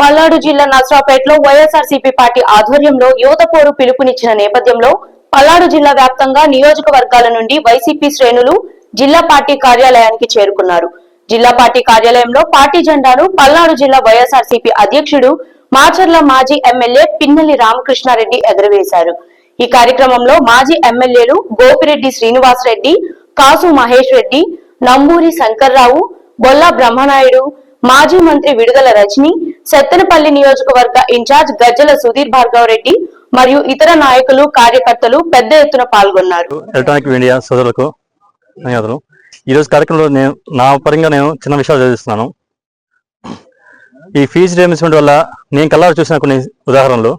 పల్నాడు జిల్లా నర్సరావుపేటలో వైఎస్ఆర్సీపీ పార్టీ ఆధ్వర్యంలో యువత పోరు పిలుపునిచ్చిన నేపథ్యంలో పల్నాడు జిల్లా వ్యాప్తంగా నియోజకవర్గాల నుండి వైసీపీ శ్రేణులు జిల్లా పార్టీ కార్యాలయానికి చేరుకున్నారు. జిల్లా పార్టీ కార్యాలయంలో పార్టీ జెండాను పల్నాడు జిల్లా వైఎస్ఆర్సీపీ అధ్యక్షుడు మాచర్ల మాజీ ఎమ్మెల్యే పిన్నెల్లి రామకృష్ణారెడ్డి ఎగరవేశారు. ఈ కార్యక్రమంలో మాజీ ఎమ్మెల్యేలు గోపిరెడ్డి శ్రీనివాసరెడ్డి కాసు మహేష్ రెడ్డి నంబూరి శంకర్రావు బొల్లా బ్రహ్మనాయుడు మాజీ మంత్రి విడుదల రజని సత్తెనపల్లి నియోజకవర్గ ఇన్ఛార్జ్ గజ్జల సుధీర్ భార్గవ్ రెడ్డి మరియు ఇతర నాయకులు కార్యకర్తలు పెద్ద ఎత్తున పాల్గొన్నారు. ఎలక్ట్రానిక్ మీడియా సోదరులకు ధన్యవాదాలు. ఈరోజు కార్యక్రమంలో నేను నా పరంగా నేను చిన్న విషయాలు చదివిస్తున్నాను. ఈ ఫీజు రియంబర్స్మెంట్ వల్ల నేను కల్లారు చూసిన కొన్ని ఉదాహరణలు.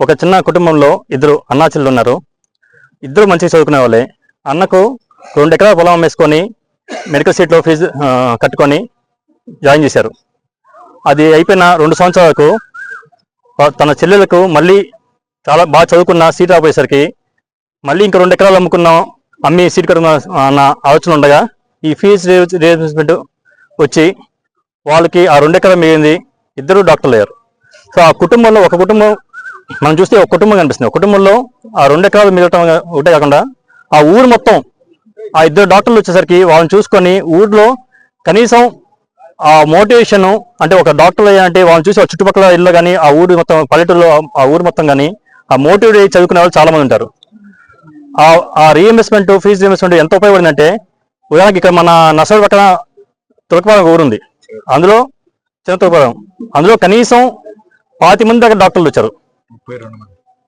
ఒక చిన్న కుటుంబంలో ఇద్దరు అన్నాచెల్లు ఉన్నారు. ఇద్దరు మంచిగా చదువుకునే వాళ్ళే. అన్నకు రెండు ఎకరాల పొలం అమ్మేసుకొని మెడికల్ సీట్లో ఫీజు కట్టుకొని జాయిన్ చేశారు. అది అయిపోయిన రెండు సంవత్సరాలకు తన చెల్లెలకు మళ్ళీ చాలా బాగా చదువుకున్న సీట్ రాబోయేసరికి మళ్ళీ ఇంకా రెండు ఎకరాలు అమ్ముకున్నాం అమ్మి సీట్ కట్టుకున్న అన్న ఆలోచన ఉండగా ఈ ఫీజు రియంబర్స్మెంట్ వచ్చి వాళ్ళకి ఆ రెండు ఎకరాలు మిగిలింది ఇద్దరు డాక్టర్లు అయ్యారు. సో ఆ కుటుంబంలో ఒక కుటుంబం మనం చూస్తే ఒక కుటుంబం కనిపిస్తుంది. ఒక కుటుంబంలో ఆ రెండు ఎకరాలు మిగలటం ఒకటే కాకుండా ఆ ఊరు మొత్తం ఆ ఇద్దరు డాక్టర్లు వచ్చేసరికి వాళ్ళని చూసుకొని ఊర్లో కనీసం ఆ మోటివేషన్ అంటే ఒక డాక్టర్ అంటే వాళ్ళని చూసి చుట్టుపక్కల ఇల్లు కానీ ఆ ఊరు మొత్తం పల్లెటూరులో ఆ ఊరు మొత్తం కానీ ఆ మోటివేట్ అయ్యి చదువుకునే వాళ్ళు చాలా మంది ఉంటారు. ఆ రీఇన్వెస్ట్మెంట్ ఫీజు రీఇన్వెస్ట్మెంట్ ఎంత ఉపయోగపడిందంటే ఉదాహరణకి ఇక్కడ మన నర్సరి పక్కన తులకపాలెం ఊరు ఉంది అందులో చిన్న తులకపాలెం. అందులో కనీసం పాతి మంది దగ్గర డాక్టర్లు వచ్చారు.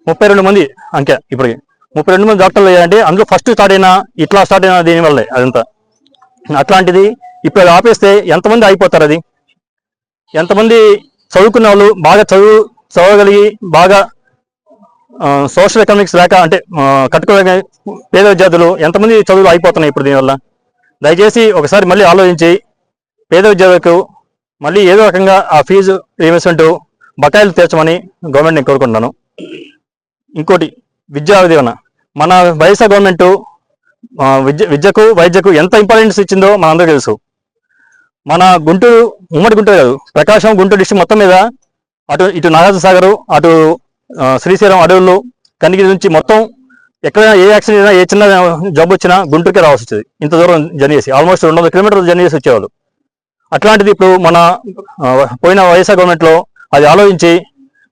ముప్పై రెండు మంది. అంకె ఇప్పటికి. ముప్పై రెండు మంది డాక్టర్లు అయ్యారంటే అందులో ఫస్ట్ స్టార్ట్ అయిన ఇట్లా స్టార్ట్ అయిన దీని వల్లే అదంతా. అట్లాంటిది ఇప్పుడు అది ఆపేస్తే ఎంతమంది అయిపోతారు అది? ఎంతమంది చదువుకున్న వాళ్ళు బాగా చదువు చదవగలిగి బాగా సోషల్ ఎకనామిక్స్ లేక అంటే కట్టుకోగలిగే పేద విద్యార్థులు ఎంతమంది చదువులు అయిపోతున్నాయి ఇప్పుడు దీనివల్ల? దయచేసి ఒకసారి మళ్ళీ ఆలోచించి పేద విద్యార్థులకు మళ్ళీ ఏదో రకంగా ఆ ఫీజు రీఇన్వెస్ట్మెంట్ బకాయిలు తీర్చమని గవర్నమెంట్ నేను కోరుకుంటున్నాను. ఇంకోటి విద్యా దీవెన మన వైఎస్ఆర్ గవర్నమెంట్ విద్య విద్యకు వైద్యకు ఎంత ఇంపార్టెన్స్ ఇచ్చిందో మనందరికీ తెలుసు. మన గుంటూరు ఉమ్మడి గుంటూరు కాదు ప్రకాశం గుంటూరు డిస్టిక్ మొత్తం మీద అటు ఇటు నాగార్జున అటు శ్రీశైలం అడవుల్లో కనిగిరి నుంచి మొత్తం ఎక్కడైనా ఏ యాక్సిడెంట్ అయినా ఏ చిన్న జబ్బు వచ్చినా గుంటూరుకే రావాల్సి వచ్చేది. ఇంత దూరం జర్నీ చేసి ఆల్మోస్ట్ రెండు వందల కిలోమీటర్లు జర్నీ చేసి వచ్చేవాళ్ళు. అట్లాంటిది ఇప్పుడు మన పోయిన వైఎస్ఆర్ గవర్నమెంట్లో అది ఆలోచించి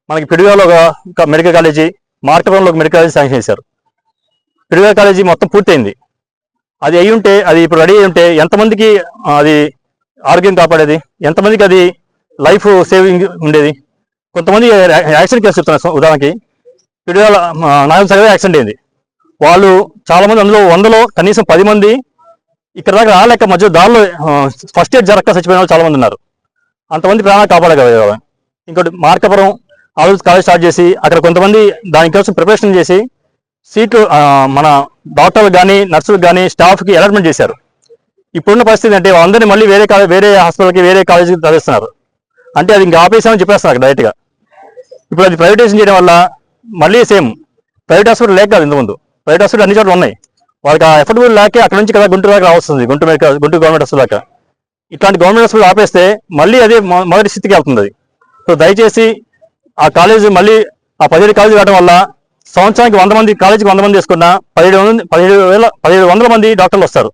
మనకి పిడుగాలో ఒక మెడికల్ కాలేజీ మార్కపురంలో ఒక మెడికల్ కాలేజీ శాంక్షన్ చేశారు. పిడుగా కాలేజీ మొత్తం పూర్తయింది. అది అయి ఉంటే అది ఇప్పుడు రెడీ అయి ఉంటే ఎంతమందికి అది ఆరోగ్యం కాపాడేది. ఎంతమందికి అది లైఫ్ సేవింగ్ ఉండేది. కొంతమంది యాక్సిడెంట్ కేసు చెప్తున్నారు. ఉదాహరణకి పిడిగాల నాగం సగం యాక్సిడెంట్ అయింది. వాళ్ళు చాలామంది అందులో వందలో కనీసం పది మంది ఇక్కడ దాకా రాలేక మధ్య దారిలో ఫస్ట్ ఎయిడ్ జరగక చచ్చిపోయిన వాళ్ళు చాలామంది ఉన్నారు. అంతమంది ప్రాణాలు కాపాడగలిగారు ఇంకోటి మార్కపురం ఆలోచన కాలేజ్ స్టార్ట్ చేసి అక్కడ కొంతమంది దానికోసం ప్రిపరేషన్ చేసి సీట్లు మన డాక్టర్లకు కానీ నర్సులకు కానీ స్టాఫ్కి అలాట్మెంట్ చేశారు. ఇప్పుడున్న పరిస్థితి అంటే అందరినీ మళ్ళీ వేరే కాలేజ్ వేరే హాస్పిటల్కి వేరే కాలేజీకి తరలిస్తున్నారు. అంటే అది ఇంకా ఆపేసామని చెప్పేస్తున్నారు డైరెక్ట్గా ఇప్పుడు అది ప్రైవేటైజేషన్ చేయడం వల్ల మళ్ళీ సేమ్ ప్రైవేట్ హాస్పిటల్ లేక కాదు ఇంతకుముందు. ప్రైవేట్ హాస్పిటల్ అన్ని చోట్ల ఉన్నాయి. వాళ్ళకి ఆ ఎఫర్టబుల్ లేకే అక్కడ నుంచి కదా గుంటూరు దాకా రావాల్సింది. Guntur medical Guntur government hospital దాకా. ఇట్లాంటి గవర్నమెంట్ హాస్పిటల్ ఆపేస్తే మళ్ళీ అదే మొదటి స్థితికి వెళ్తుంది అది. సో దయచేసి ఆ కాలేజీ మళ్ళీ ఆ పదిహేడు కాలేజీ రావడం వల్ల సంవత్సరానికి వంద మంది కాలేజీకి వంద మంది వేసుకున్నా పదిహేడు పదిహేడు వేల పదిహేడు వందల మంది డాక్టర్లు వస్తారు.